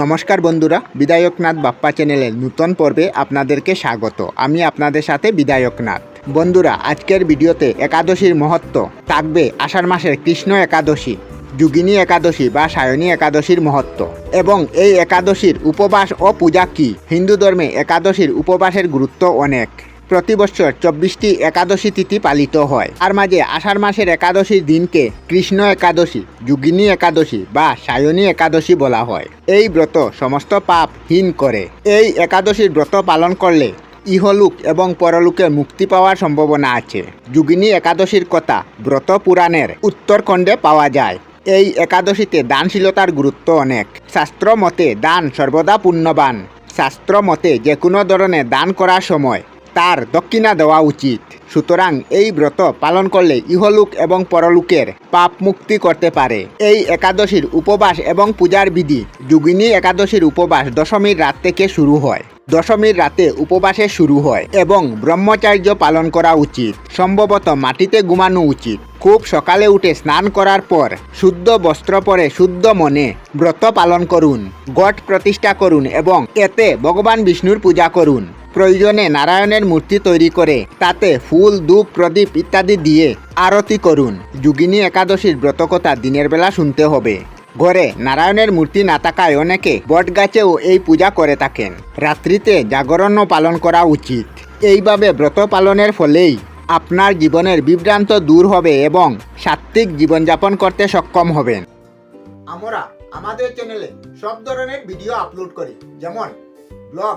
নমস্কার বন্ধুরা বিধায়কনাথ বাপ্পা চ্যানেলের নূতন পর্বে আপনাদেরকে স্বাগত। আমি আপনাদের সাথে বিধায়কনাথ বন্ধুরা, আজকের ভিডিওতে একাদশীর মহত্ব থাকবে আষাঢ় মাসের কৃষ্ণ একাদশী, যুগিনী একাদশী বা সায়নী একাদশীর মহত্ব। এবং এই একাদশীর উপবাস ও পূজা কি? হিন্দু ধর্মে একাদশীর উপবাসের গুরুত্ব অনেক। প্রতি বছর চব্বিশটি একাদশী তিথি পালিত হয়। আর মাঝে আষাঢ় মাসের একাদশীর দিনকে কৃষ্ণ একাদশী, যুগিনী একাদশী বা সায়নী একাদশী বলা হয়। এই ব্রত সমস্ত পাপ হীন করে। এই একাদশীর ব্রত পালন করলে ইহলোক এবং পরলোকে মুক্তি পাওয়ার সম্ভাবনা আছে। যুগিনী একাদশীর কথা ব্রত পুরাণের উত্তরখণ্ডে পাওয়া যায়। এই একাদশীতে দানশীলতার গুরুত্ব অনেক। শাস্ত্র মতে দান সর্বদা পুণ্যবান। শাস্ত্র মতে যে কোনো ধরনের দান করার সময় তার দক্ষিণা দেওয়া উচিত। সুতরাং এই ব্রত পালন করলে ইহলোক এবং পরলোকের পাপ মুক্তি করতে পারে। এই একাদশীর উপবাস এবং পূজার বিধি যুগিনী একাদশীর উপবাস দশমীর রাত থেকে শুরু হয়। দশমীর রাতে উপবাসে শুরু হয় এবং ব্রহ্মচার্য পালন করা উচিত। সম্ভবত মাটিতে ঘুমানো উচিত। খুব সকালে উঠে স্নান করার পর শুদ্ধ বস্ত্র পরে শুদ্ধ মনে ব্রত পালন করুন, গট প্রতিষ্ঠা করুন এবং এতে ভগবান বিষ্ণুর পূজা করুন। প্রয়োজনে নারায়ণের মূর্তি তৈরি করে তাতে ফুল, ধূপ, প্রদীপ ইত্যাদি দিয়ে আরতি করুন। যুগিনী একাদশীর ব্রতকথা দিনের বেলা শুনতে হবে। ঘরে নারায়ণের মূর্তি না থাকায় অনেকে বট গাছেও এই পূজা করে থাকেন। রাত্রিতে জাগরণও পালন করা উচিত। এইভাবে ব্রত পালনের ফলেই আপনার জীবনের বিভ্রান্ত দূর হবে এবং সাত্ত্বিক জীবনযাপন করতে সক্ষম হবেন। আমরা আমাদের চ্যানেলে সব ধরনের ভিডিও আপলোড করি। যেমন ব্লগ